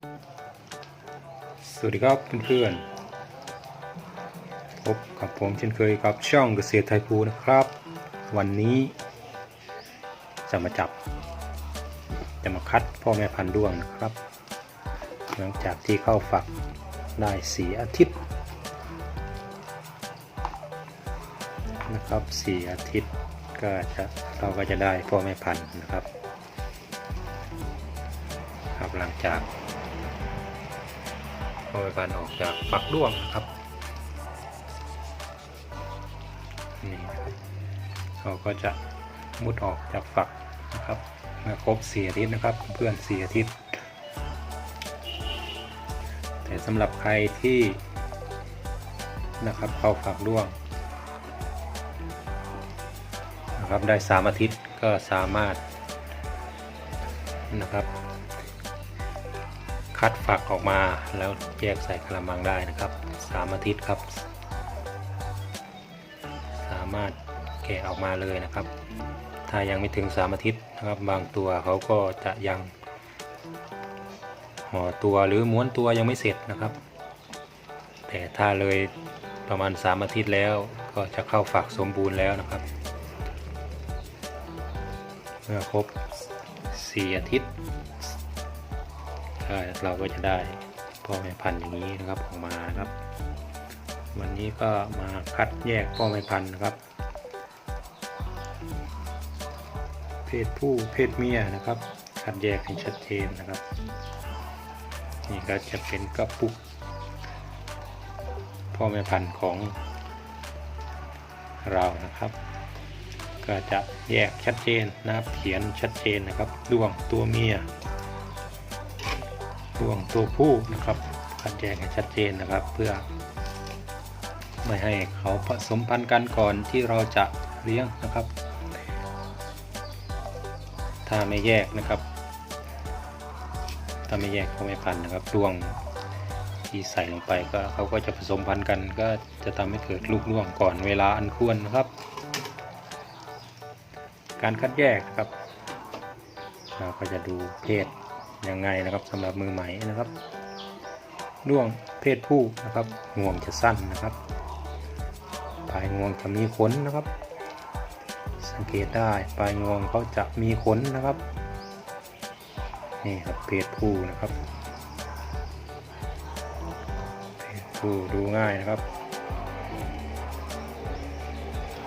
สวัสดีครับเพื่อนๆพบกับผมเช่นเคยกับช่องเกษตรไทยภูนะครับ วันนี้ จะมาจับ จะมาคัดพ่อแม่พันธุ์ด้วงนะครับ หลังจากที่เข้าฝักได้สีอาทิตย์นะครับสีอาทิตย์ก็จะเราก็จะได้พ่อแม่พันธุ์นะครับ ครับหลังจาก พอแม่พันออกจากฝักด้วงนะครับนี่นะครับเขาก็จะมุดออกจากฝักนะครับเมื่อครบสี่อาทิตย์นะครับ เพื่อนสี่อาทิตย์ แต่สำหรับใครที่นะครับเข้าฝักด้วงนะครับได้สามอาทิตย์ก็สามารถนะครับ คัดฝักออกมาแล้วแยกใส่กระมังได้นะครับสามอาทิตย์ครับ สามารถแกะออกมาเลยนะครับ ถ้ายังไม่ถึงสามอาทิตย์นะครับบางตัวเขาก็จะยังห่อตัวหรือม้วนตัวยังไม่เสร็จนะครับ แต่ถ้าเลยประมาณสามอาทิตย์แล้วก็จะเข้าฝักสมบูรณ์แล้วนะครับ เมื่อครบสี่อาทิตย์ เราก็จะได้พ่อแม่พันธุ์อย่างนี้นะครับออกมาครับ วันนี้ก็มาคัดแยกพ่อแม่พันธุ์นะครับ เพศผู้เพศเมียนะครับ คัดแยกให้ชัดเจนนะครับนี่ก็จะเป็นกระปุกพ่อแม่พันธุ์ของเรานะครับ ก็จะแยกชัดเจนนะครับเขียนชัดเจนนะครับดวงตัวเมีย ช่วงตัวผู้นะครับคัดแยกให้ชัดเจนนะครับ เพื่อ ไม่ให้เขาผสมพันธุ์กันก่อนที่เราจะเลี้ยงนะครับ ถ้าไม่แยกนะครับถ้าไม่แยกเขาไม่พันนะครับดวงที่ใส่ลงไปก็เขาก็จะผสมพันธุ์กัน ก็จะทำให้เกิดลูกร่วงก่อนเวลาอันควรนะครับ การคัดแยกนะครับ เราก็จะดูเพศ ยังไงนะครับสำหรับมือใหม่นะครับด้วงเพศผู้นะครับงวงจะสั้นนะครับปลายงวงจะมีขนนะครับ สังเกตได้ปลายงวงเขาจะมีขนนะครับนี่ครับเพศผู้นะครับเพศผู้ดูง่ายนะครับ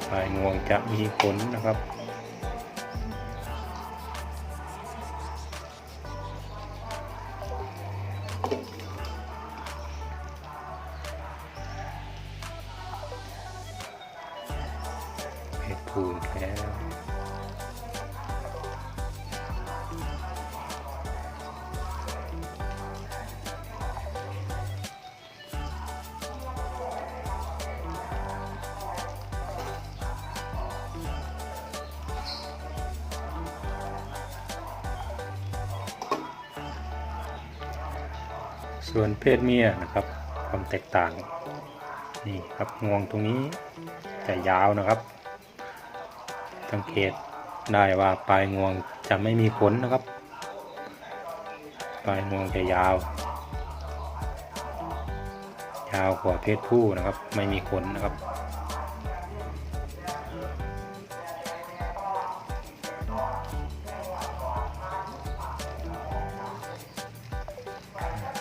ปลายงวงจะมีขนนะครับ เพชรพูนแล้วส่วนเพศเมียนะครับ ความแตกต่าง นี่ครับงวงตรงนี้จะยาวนะครับ สังเกตได้ว่าปลายงวงจะไม่มีขนนะครับ ปลายงวงจะยาว ยาวกว่าเพศผู้นะครับ ไม่มีขนนะครับ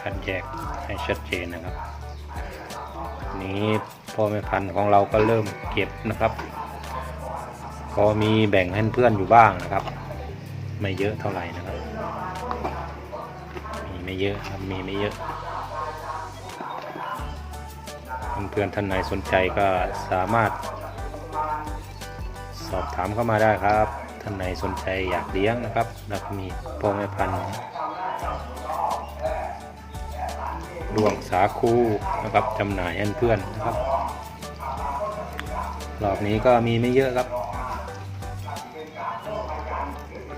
คัดแยกให้ชัดเจนนะครับ นี้พ่อแม่พันธุ์ของเราก็เริ่มเก็บนะครับ ก็มีแบ่งให้เพื่อนอยู่บ้างนะครับ ไม่เยอะเท่าไหร่นะครับ มีไม่เยอะครับมีไม่เยอะเพื่อนๆท่านไหนสนใจก็สามารถ สอบถามเข้ามาได้ครับ ท่านไหนสนใจอยากเลี้ยงนะครับแล้วก็มีพ่อแม่พันธุ์ดวงสาคูนะครับจำหน่ายให้เพื่อนนะครับรอบนี้ก็มีไม่เยอะครับ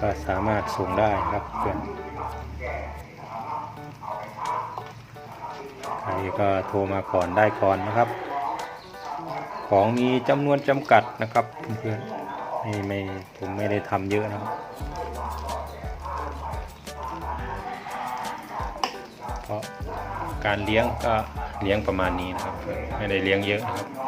ก็สามารถส่งได้ครับเพื่อนใครก็โทรมาก่อนได้ก่อนนะครับ ของมีจำนวนจำกัดนะครับเพื่อนๆไม่ไม่ผมไม่ได้ทำเยอะนะครับก็การเลี้ยงก็เลี้ยงประมาณนี้นะครับ ไม่ได้เลี้ยงเยอะนะครับ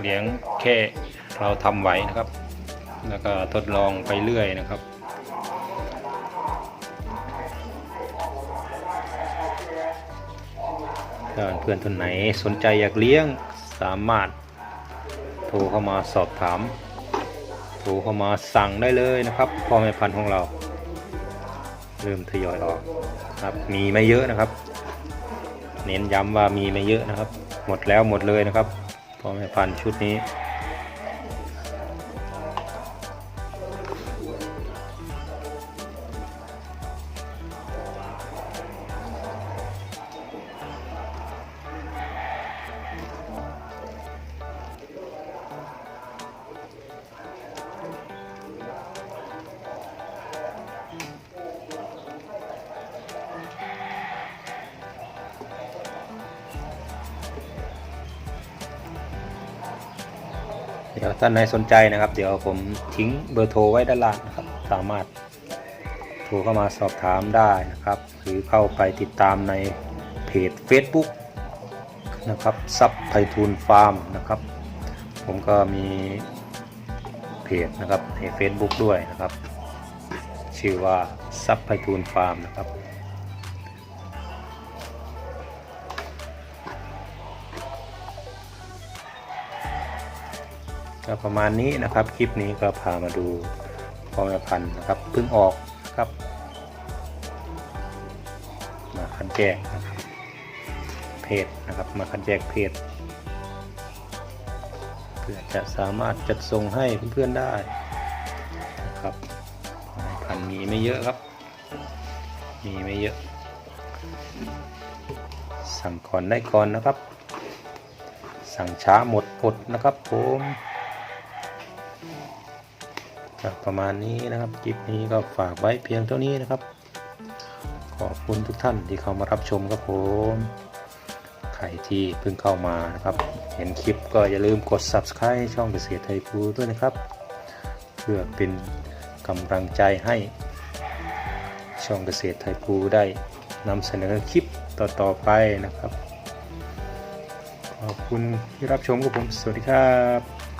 เลี้ยงแค่เราทำไหวนะครับ แล้วก็ทดลองไปเรื่อยนะครับถ้าเพื่อนท่านไหนสนใจอยากเลี้ยงสามารถโทรเข้ามาสอบถาม โทรเข้ามาสั่งได้เลยนะครับพ่อแม่พันธุ์ของเรา เริ่มทยอยออกครับมีไม่เยอะนะครับ เน้นย้ำว่ามีไม่เยอะนะครับ หมดแล้วหมดเลยนะครับ พ่อแม่พันธุ์ชุดนี้ เดี๋ยวท่านไหนสนใจนะครับ เดี๋ยวผมทิ้งเบอร์โทรไว้ด้านล่างนะครับ สามารถโทรเข้ามาสอบถามได้นะครับ หรือเข้าไปติดตามในเพจ Facebook นะครับซับไพทูลฟาร์มนะครับ ผมก็มีเพจนะครับใน Facebook ด้วยนะครับ ชื่อว่าซับไพทูลฟาร์มนะครับ ก็ประมาณนี้นะครับคลิปนี้ก็พามาดูพ่อแม่พันธุ์นะครับเพิ่งออกนะครับมาคันแจกนะครับเพศนะครับมาคันแจกเพศเพื่อจะสามารถจัดส่งให้เพื่อนๆได้นะครับพันธุ์มีไม่เยอะครับมีไม่เยอะ สั่งก่อนได้ก่อนนะครับ สั่งช้าหมดอดนะครับผม ประมาณนี้นะครับคลิปนี้ก็ฝากไว้เพียงเท่านี้นะครับ ขอบคุณทุกท่านที่เข้ามารับชมครับผมใครที่เพิ่งเข้ามานะครับ เห็นคลิปก็อย่าลืมกด subscribe ช่องเกษตรไทยภูด้วยนะครับ เพื่อเป็นกำลังใจให้ช่องเกษตรไทยภูได้นำเสนอคลิปต่อๆไปนะครับ ขอบคุณที่รับชมกับผม สวัสดีครับ